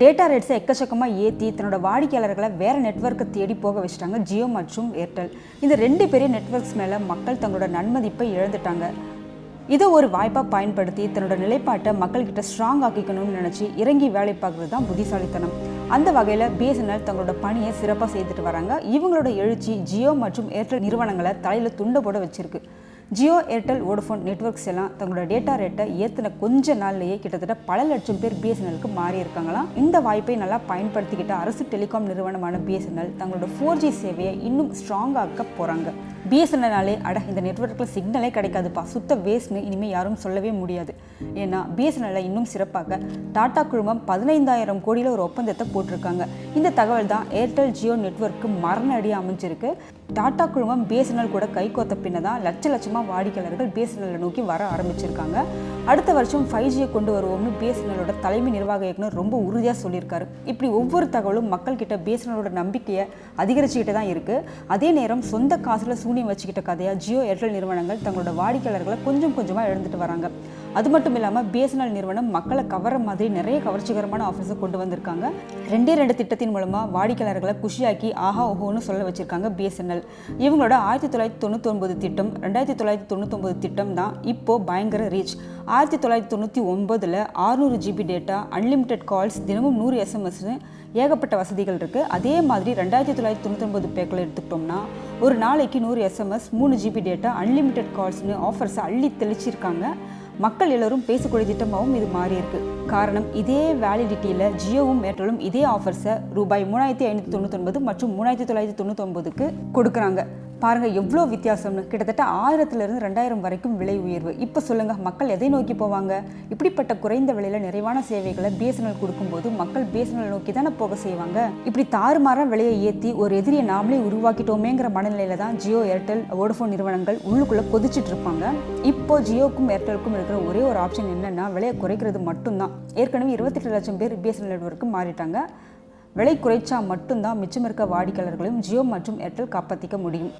Data ரேட்ஸை எக்கச்சக்கமாக ஏற்றி தன்னோட வாடிக்கையாளர்களை வேறு நெட்வொர்க்கை தேடி போக வச்சுட்டாங்க ஜியோ மற்றும் ஏர்டெல் இந்த ரெண்டு பெரிய நெட்வொர்க்ஸ் மேலே மக்கள் தங்களோட நன்மதிப்பை இழந்துட்டாங்க. இதை ஒரு வாய்ப்பாக பயன்படுத்தி தன்னோட நிலைப்பாட்டை மக்கள்கிட்ட ஸ்ட்ராங் ஆக்கிக்கணும்னு நினச்சி இறங்கி வேலை பார்க்குறது தான் புத்திசாலித்தனம். அந்த வகையில் பிஎஸ்என்எல் தங்களோட பணியை சிறப்பாக செய்துட்டு வராங்க. இவங்களோட எழுச்சி ஜியோ மற்றும் ஏர்டெல் நிறுவனங்களை தலையில் துண்டை போட வச்சிருக்கு. ஜியோ ஏர்டெல் வோடஃபோன் நெட்வொர்க்ஸ் எல்லாம் தங்களோட டேட்டா ரேட்டை ஏற்றின கொஞ்ச நாள்லேயே கிட்டத்தட்ட பல லட்சம் பேர் பிஎஸ்என்எலுக்கு மாறி இருக்காங்களாம். இந்த வாய்ப்பை நல்லா பயன்படுத்திக்கிட்ட அரசு டெலிகாம் நிறுவனமான பிஎஸ்என்எல் தங்களோட ஃபோர் ஜி சேவையை இன்னும் ஸ்ட்ராங்காக்க போகிறாங்க பிஎஸ்என்எல்னாலே அட இந்த நெட்வொர்க்கில் சிக்னலே கிடைக்காதுப்பா. சுத்த வேஸ்ட்னு இனிமேல் யாரும் சொல்லவே முடியாது. ஏன்னா பிஎஸ்என்எல்லை இன்னும் சிறப்பாக டாடா குழுமம் பதினைந்தாயிரம் கோடியில் ஒரு ஒப்பந்தத்தை போட்டிருக்காங்க. இந்த தகவல் தான் ஏர்டெல் ஜியோ நெட்வொர்க்கு மரண அடி அமைஞ்சிருக்கு. டாடா குழுமம் பிஎஸ்என்எல் கூட கைகோத்த பின்ன தான் லட்ச லட்சமாக வாடிக்கையாளர்கள் பிஎஸ்என்எல்லை நோக்கி வர ஆரம்பிச்சிருக்காங்க. அடுத்த வருஷம் ஃபைவ் ஜியை கொண்டு வருவோம்னு பிஎஸ்என்எல்லோட தலைமை நிர்வாக இயக்குனர் ரொம்ப உறுதியாக சொல்லியிருக்காரு. இப்படி ஒவ்வொரு தகவலும் மக்கள்கிட்ட பிஎஸ்என்எல்லோட நம்பிக்கையை அதிகரிச்சுக்கிட்டு தான் இருக்குது அதே நேரம் சொந்த காசில் சூனியம் வச்சுக்கிட்ட கதையாக ஜியோ ஏர்டெல் நிறுவனங்கள் தங்களோட வாடிக்கையாளர்களை கொஞ்சம் கொஞ்சமாக இழந்துட்டு வராங்க. அது மட்டும் இல்லாமல் பிஎஸ்என்எல் நிறுவனம் மக்களை கவர மாதிரி நிறைய கவர்ச்சிகரமான ஆஃபர்ஸை கொண்டு வந்திருக்காங்க. ரெண்டே ரெண்டு திட்டத்தின் மூலமாக வாடிக்கையாளர்களை குஷியாக்கி ஆஹா ஓஹோன்னு சொல்ல வச்சிருக்காங்க பிஎஸ்என்எல் இவங்களோட ஆயிரத்தி தொள்ளாயிரத்தி தொண்ணூத்தொன்பது திட்டம் ரெண்டாயிரத்தி தொள்ளாயிரத்தி தொண்ணூத்தொம்பது திட்டம் தான் இப்போது பயங்கர ரீச் ஆயிரத்தி தொள்ளாயிரத்தி தொண்ணூற்றி ஒன்பதில் ஆறுநூறு ஜிபி டேட்டா அன்லிமிட்டெட் கால்ஸ் தினமும் நூறு எஸ்எம்எஸ்னு ஏகப்பட்ட வசதிகள் இருக்குது அதே மாதிரி ரெண்டாயிரத்தி தொள்ளாயிரத்தி தொண்ணூத்தொம்பது பேக்கில் எடுத்துக்கிட்டோம்னா ஒரு நாளைக்கு நூறு எஸ்எம்எஸ் மூணு ஜிபி டேட்டா அன்லிமிட்டெட் கால்ஸ்னு ஆஃபர்ஸை அள்ளி தெளிச்சிருக்காங்க. மக்கள் எல்லோரும் பேசக்கூடிய திட்டமாகவும் இது மாறியிருக்கு காரணம் இதே வேலிடிட்டியில் ஜியோவும் ஏர்டெலும் இதே ஆஃபர்ஸை ரூபாய் மூணாயிரத்தி ஐநூற்றி தொண்ணூத்தொன்பது மற்றும் மூணாயிரத்தி தொள்ளாயிரத்தி தொண்ணூத்தொன்பதுக்கு கொடுக்குறாங்க. பாருங்கள் எவ்வளோ வித்தியாசம்னு. கிட்டத்தட்ட ஆயிரத்துலேருந்து ரெண்டாயிரம் வரைக்கும் விலை உயர்வு. இப்போ சொல்லுங்கள் மக்கள் எதை நோக்கி போவாங்க? இப்படிப்பட்ட குறைந்த விலையில் நிறைவான சேவைகளை பிஎஸ்என்எல் கொடுக்கும்போது மக்கள் பிஎஸ்என்எல் நோக்கி தானே போக செய்வாங்க? இப்படி தாறுமாறாக விலையை ஏற்றி ஒரு எதிரியை நாமளே உருவாக்கிட்டோமேங்கிற மனநிலையில தான் ஜியோ ஏர்டெல் வோடஃபோன் நிறுவனங்கள் உள்ளுக்குள்ளே கொதிச்சிட்டு இருப்பாங்க. இப்போ ஜியோக்கும் ஏர்டெலுக்கும் இருக்கிற ஒரே ஒரு ஆப்ஷன் என்னென்னா விலையை குறைக்கிறது மட்டும்தான். ஏற்கனவே இருபத்தெட்டு லட்சம் பேர் பிஎஸ்என்எல் நெட்ஒர்க்கு மாறிட்டாங்க. விலை குறைச்சா மட்டும்தான் மிச்சம் இருக்க வாடிக்கையாளர்களையும் ஜியோ மற்றும் ஏர்டெல் காப்பாற்றிக்க முடியும்.